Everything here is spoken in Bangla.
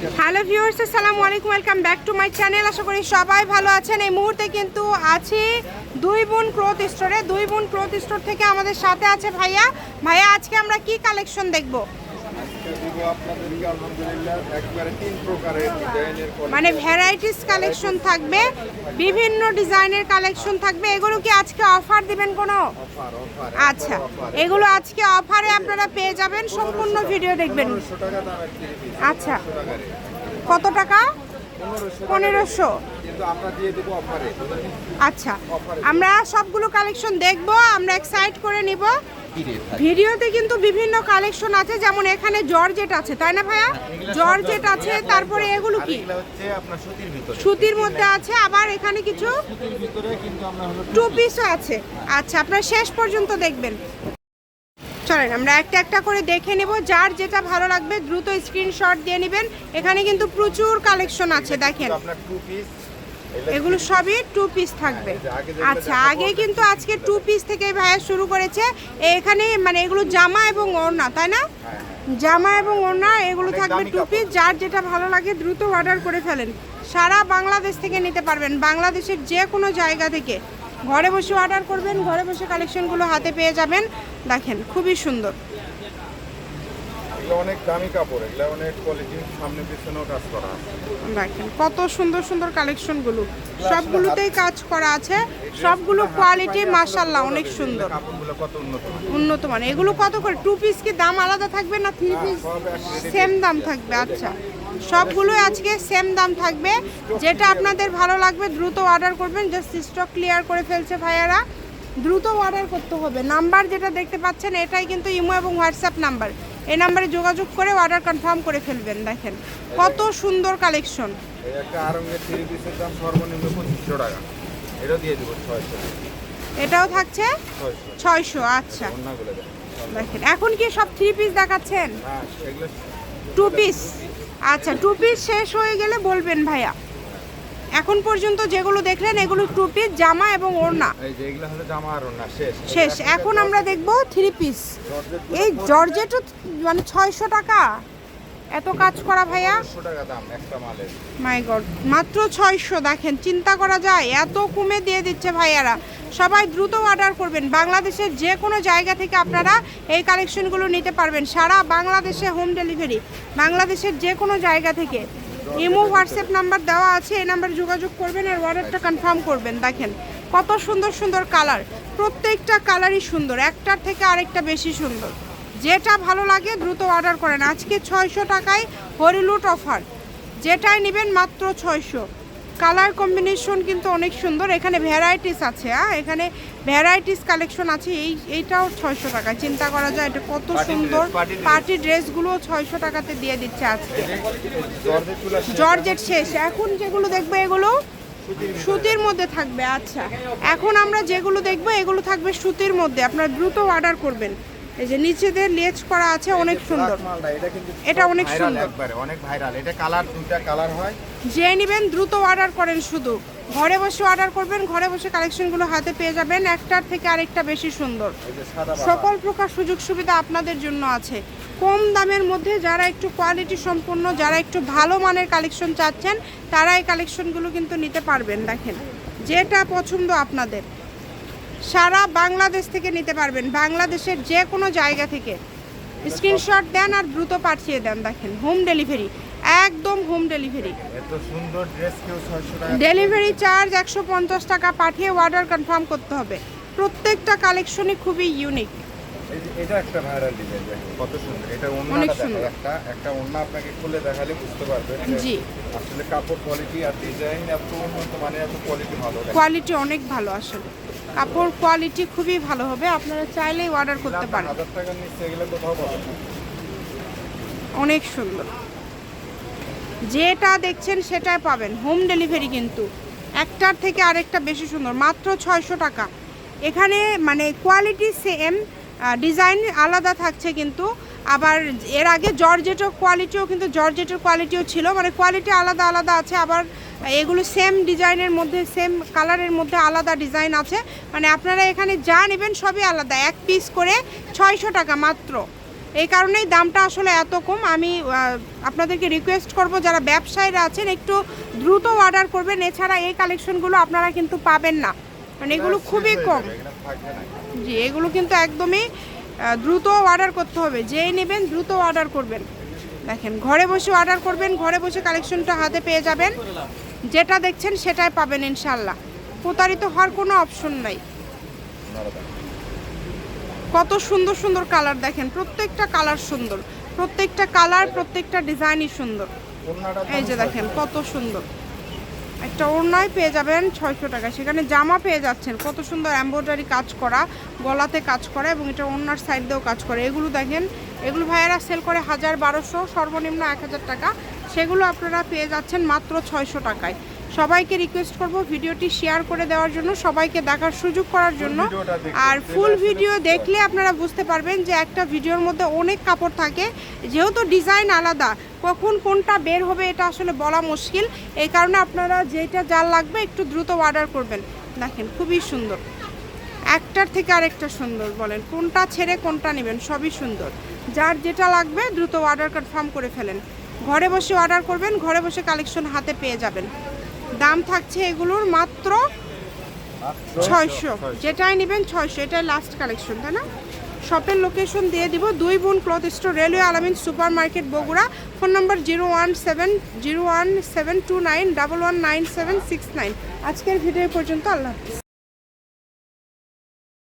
হ্যালো ভিউয়ার্স, আসসালামু আলাইকুম, welcome back to my channel. আশা করি সবাই ভালো আছেন। এই মুহূর্তে কিন্তু আছি দুই বোন ক্রোথ স্টোরে। দুই বোন ক্রোথ স্টোর থেকে আমাদের সাথে আছে ভাইয়া। ভাইয়া, আজকে আমরা কি কালেকশন দেখব? আজকে দিব আপনাদেরকে আলহামদুলিল্লাহ একবারে তিন প্রকারের ডিজাইনের মানে ভ্যারাইটিস কালেকশন থাকবে বিভিন্ন ডিজাইনের কালেকশন থাকবে। এগুলো কি আজকে অফার দিবেন কোনো? অফার অফার আচ্ছা এগুলো আজকে অফারে আপনারা পেয়ে যাবেন সম্পূর্ণ ভিডিও দেখবেন। আচ্ছা কত টাকা? পনেরোশো আচ্ছা আমরা সবগুলো কালেকশন দেখব আমরা এক্সাইট করে নিব। ভিডিওতে কিন্তু বিভিন্ন কালেকশন আছে যেমন এখানে জর্জেট আছে তাই না ভাইয়া? জর্জেট আছে তারপরে এগুলো কি? সুতির মধ্যে আছে আবার এখানে কিছু? টু পিসও আছে। আচ্ছা আপনারা শেষ পর্যন্ত দেখবেন। চলেন আমরা একটা একটা করে দেখে নেব যার যেটা ভালো লাগবে দ্রুত স্ক্রিনশট দিয়ে নেবেন। এখানে কিন্তু প্রচুর কালেকশন আছে দেখেন। আপনার টু পিস এগুলো সবই টু পিস থাকবে। আচ্ছা আগে কিন্তু আজকে টু পিস থেকে ভাইয়া শুরু করেছে। এখানে মানে এগুলো জামা এবং ওড়না তাই না? জামা এবং ওড়না এগুলো থাকবে টু পিস যার যেটা ভালো লাগে দ্রুত অর্ডার করে ফেলেন। সারা বাংলাদেশ থেকে নিতে পারবেন। বাংলাদেশের যে কোনো জায়গা থেকে। ঘরে বসে অর্ডার করবেন ঘরে বসে কালেকশনগুলো হাতে পেয়ে যাবেন। দেখেন খুবই সুন্দর। এগুলো অনেক দামি কাপড় এগুলো অনেক কোয়ালিটি সামনে পিছনেও কাজ করা আছে। দেখেন কত সুন্দর সুন্দর কালেকশনগুলো সবগুলোতেই কাজ করা আছে সবগুলো কোয়ালিটি মাশাল্লাহ অনেক সুন্দর কাপড়গুলো কত উন্নত। উন্নত মানে এগুলো কত করে? টু পিস কি দাম আলাদা থাকবে না থ্রি পিস সেম দাম থাকবে আচ্ছা। সবগুলো আজকে সেম দাম থাকবে। যেটা আপনাদের ভালো লাগবে দ্রুত অর্ডার করবেন। জাস্ট স্টক ক্লিয়ার করে ফেলছে ভাইয়ারা। দ্রুত অর্ডার করতে হবে। নাম্বার যেটা দেখতে পাচ্ছেন এটাই কিন্তু ইমো এবং হোয়াটসঅ্যাপ নাম্বার এই নাম্বারে যোগাযোগ করে অর্ডার কনফার্ম করে ফেলবেন দেখেন। কত সুন্দর কালেকশন এটাও থাকছে? ছয়শো। আচ্ছা। দেখেন এখন কি সব থ্রি পিস দেখাচ্ছেন? হ্যাঁ টু পিস আচ্ছা টু পিস শেষ হয়ে গেলে বলবেন ভাইয়া। এখন পর্যন্ত যেগুলো দেখলেন এগুলো টু পিস জামা এবং ওড়না। শেষ। এখন আমরা দেখব থ্রি পিস এই জর্জেটও মানে ছয়শো টাকা। এত কাজ করা ভাইয়া। মাই গড মাত্র ছয়শো দেখেন চিন্তা করা যায়। এত কমে দিয়ে দিচ্ছে ভাইয়ারা। সবাই দ্রুত অর্ডার করবেন। বাংলাদেশের যে কোনো জায়গা থেকে আপনারা এই কালেকশনগুলো নিতে পারবেন। সারা বাংলাদেশে হোম ডেলিভারি বাংলাদেশের যে কোনো জায়গা থেকে। ইমো, হোয়াটসঅ্যাপ নাম্বার দেওয়া আছে, এই নাম্বারে যোগাযোগ করবেন আর অর্ডারটা কনফার্ম করবেন। দেখেন, কত সুন্দর সুন্দর কালার। প্রত্যেকটা কালারই সুন্দর, একটার থেকে আরেকটা বেশি সুন্দর। যেটা ভালো লাগে দ্রুত অর্ডার করেন। আজকে ছয়শো টাকায় হরিলুট অফার। যেটাই নেবেন মাত্র ছয়শো। কালার কম্বিনেশন কিন্তু অনেক সুন্দর। এখানে ভ্যারাইটিস আছে হ্যাঁ এখানে ভ্যারাইটিস কালেকশন আছে। এই এইটাও ছয়শো টাকা চিন্তা করা যায় এটা কত সুন্দর। পার্টি ড্রেসগুলো ছয়শো টাকাতে দিয়ে দিচ্ছে আজকে। জর্জেট শেষ। এখন যেগুলো দেখব এগুলো সুতির মধ্যে থাকবে আচ্ছা। এখন আমরা যেগুলো দেখব এগুলো থাকবে সুতির মধ্যে। আপনারা দ্রুত অর্ডার করবেন। এই যে নিচেদের লেজ করা আছে অনেক সুন্দর। এটা অনেক সুন্দর। অনেক ভাইরাল এটা কালার দুটা কালার হয়। যে নেবেন দ্রুত অর্ডার করেন শুধু। ঘরে বসে অর্ডার করবেন ঘরে বসে কালেকশনগুলো হাতে পেয়ে যাবেন একটার থেকে আরেকটা বেশি সুন্দর। সকল প্রকার সুযোগ সুবিধা আপনাদের জন্য আছে। কম দামের মধ্যে যারা একটু কোয়ালিটি সম্পন্ন যারা একটু ভালো মানের কালেকশন চাচ্ছেন তারা এই কালেকশনগুলো কিন্তু নিতে পারবেন। দেখেন যেটা পছন্দ আপনাদের। সারা বাংলাদেশ থেকে নিতে পারবেন। বাংলাদেশের যে কোনো জায়গা থেকে। স্ক্রিনশট দেন আর দ্রুত পাঠিয়ে দেন দেখেন। হোম ডেলিভারি একদম হোম ডেলিভারি এত সুন্দর ড্রেস কেউ ছয়শো টাকা ডেলিভারি চার্জ একশো পঞ্চাশ টাকা পাঠিয়ে অর্ডার কনফার্ম করতে হবে। প্রত্যেকটা কালেকশনই খুবই ইউনিক এটা একটা ভাইরাল ডিজাইন কত সুন্দর। এটা অনেক সুন্দর। একটা একটা অন্য আপনাকে খুলে দেখালে বুঝতে পারবেন জি। আসলে কাপড় কোয়ালিটি আর ডিজাইন এত উন্নত মানে এত কোয়ালিটি ভালো কোয়ালিটি অনেক ভালো আসলে। কাপড় কোয়ালিটি খুবই ভালো হবে আপনারা চাইলেই অর্ডার করতে পারেন। অনেক সুন্দর। যেটা দেখছেন সেটাই পাবেন হোম ডেলিভারি কিন্তু। একটার থেকে আরেকটা বেশি সুন্দর মাত্র ছয়শো টাকা। এখানে মানে কোয়ালিটি সেম ডিজাইন আলাদা থাকছে কিন্তু। আবার এর আগে জর্জেটের কোয়ালিটিও কিন্তু জর্জেটের কোয়ালিটিও ছিল মানে কোয়ালিটি আলাদা আলাদা আছে আবার এগুলো সেম ডিজাইনের মধ্যে সেম কালারের মধ্যে আলাদা ডিজাইন আছে। মানে আপনারা এখানে যা নেবেন সবই আলাদা। এক পিস করে ছয়শো টাকা মাত্র। এই কারণেই দামটা আসলে এত কম। আমি আপনাদেরকে রিকোয়েস্ট করব যারা ব্যবসায়ীরা আছেন একটু দ্রুত অর্ডার করবেন। এছাড়া এই কালেকশনগুলো আপনারা কিন্তু পাবেন না। মানে এগুলো খুবই কম। জি এগুলো কিন্তু একদমই দ্রুত অর্ডার করতে হবে। যেই নেবেন দ্রুত অর্ডার করবেন। দেখেন ঘরে বসে অর্ডার করবেন ঘরে বসে কালেকশনটা হাতে পেয়ে যাবেন। যেটা দেখছেন সেটাই পাবেন ইনশাল্লাহ। প্রতারিত হওয়ার কোনো অপশন নাই। কত সুন্দর সুন্দর কালার দেখেন। প্রত্যেকটা কালার সুন্দর। প্রত্যেকটা কালার প্রত্যেকটা ডিজাইনই সুন্দর। এই যে দেখেন, কত সুন্দর। একটা ওড়নায় পেয়ে যাবেন ছয়শো টাকা। সেখানে জামা পেয়ে যাচ্ছেন। কত সুন্দর এমব্রয়ডারি কাজ করা, গলাতে কাজ করা এবং এটা ওড়নার সাইড দিয়েও কাজ করে। এগুলো দেখেন, এগুলো ভাইয়েরা সেল করে হাজার বারোশো, সর্বনিম্ন এক হাজার টাকা। সেগুলো আপনারা পেয়ে যাচ্ছেন মাত্র ছয়শো টাকায়। সবাইকে রিকোয়েস্ট করব ভিডিওটি শেয়ার করে দেওয়ার জন্য সবাইকে দেখার সুযোগ করার জন্য। আর ফুল ভিডিও দেখলে আপনারা বুঝতে পারবেন যে একটা ভিডিওর মধ্যে অনেক কাপড় থাকে যেহেতু ডিজাইন আলাদা কখন কোনটা বের হবে এটা আসলে বলা মুশকিল। এই কারণে আপনারা যেটা যার লাগবে একটু দ্রুত অর্ডার করবেন। দেখেন খুবই সুন্দর। একটার থেকে আরেকটা সুন্দর বলেন কোনটা ছেড়ে কোনটা নেবেন সবই সুন্দর। যার যেটা লাগবে দ্রুত অর্ডার কনফার্ম করে ফেলেন। ঘরে বসে অর্ডার করবেন ঘরে বসে কালেকশন হাতে পেয়ে যাবেন। দাম থাকছে এগুলোর মাত্র ছয়শো। যেটাই নেবেন ছয়শো এটাই লাস্ট কালেকশন তাই না? শপের লোকেশন দিয়ে দিব দুই বোন cloth store railway Alamin super market Bogura. Phone number zero one seven zero one seven two nine double one nine seven six nine আজকের ভিডিও পর্যন্ত আল্লাহ হাফিজ।